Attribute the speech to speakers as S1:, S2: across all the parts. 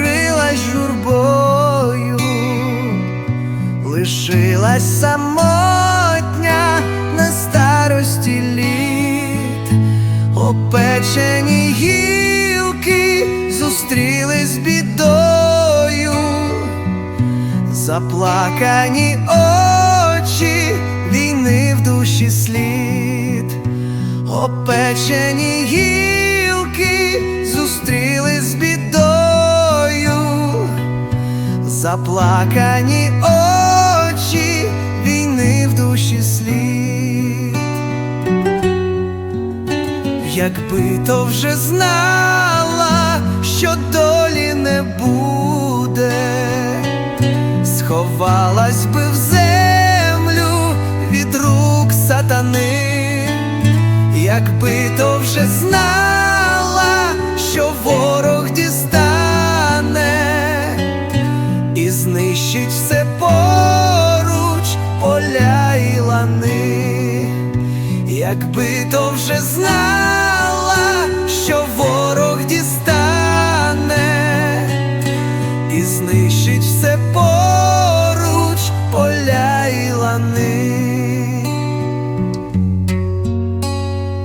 S1: покрилась журбою, лишилась самотня на старості літ, опечені гілки зустрілись з бідою, заплакані очі війни в душі слід, опечені заплакані очі війни в душі слід. Якби то вже знала, що долі не буде, сховалась би в землю від рук сатани, якби то вже знала, якби то вже знала, що ворог дістане і знищить все поруч поля і лани.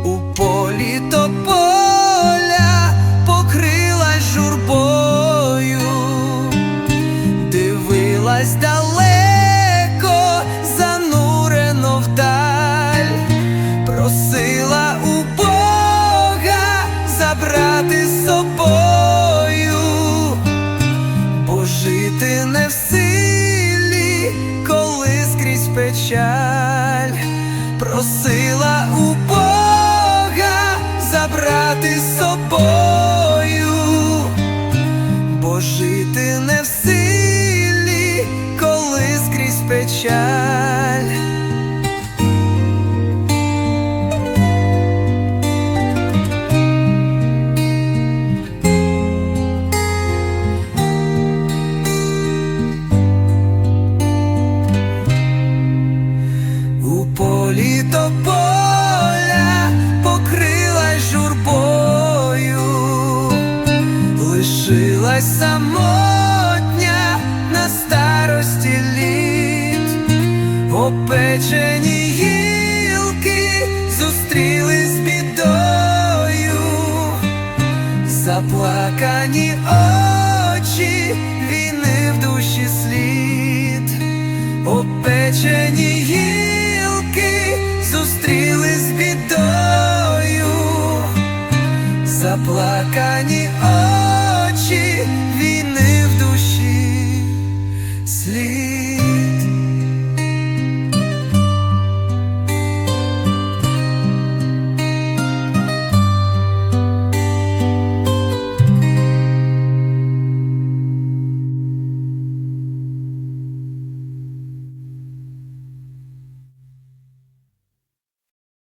S1: У полі тополя покрилась журбою, дивилась жити не в силі, коли скрізь печаль, просила у Бога забрати з собою, У полі тополя покрилась журбою, лишилась самотня на старості літ, опечені гілки зустрілись з бідою, заплакані очі війни в душі слід. Опечені гілки заплакані очі війни в душі слід.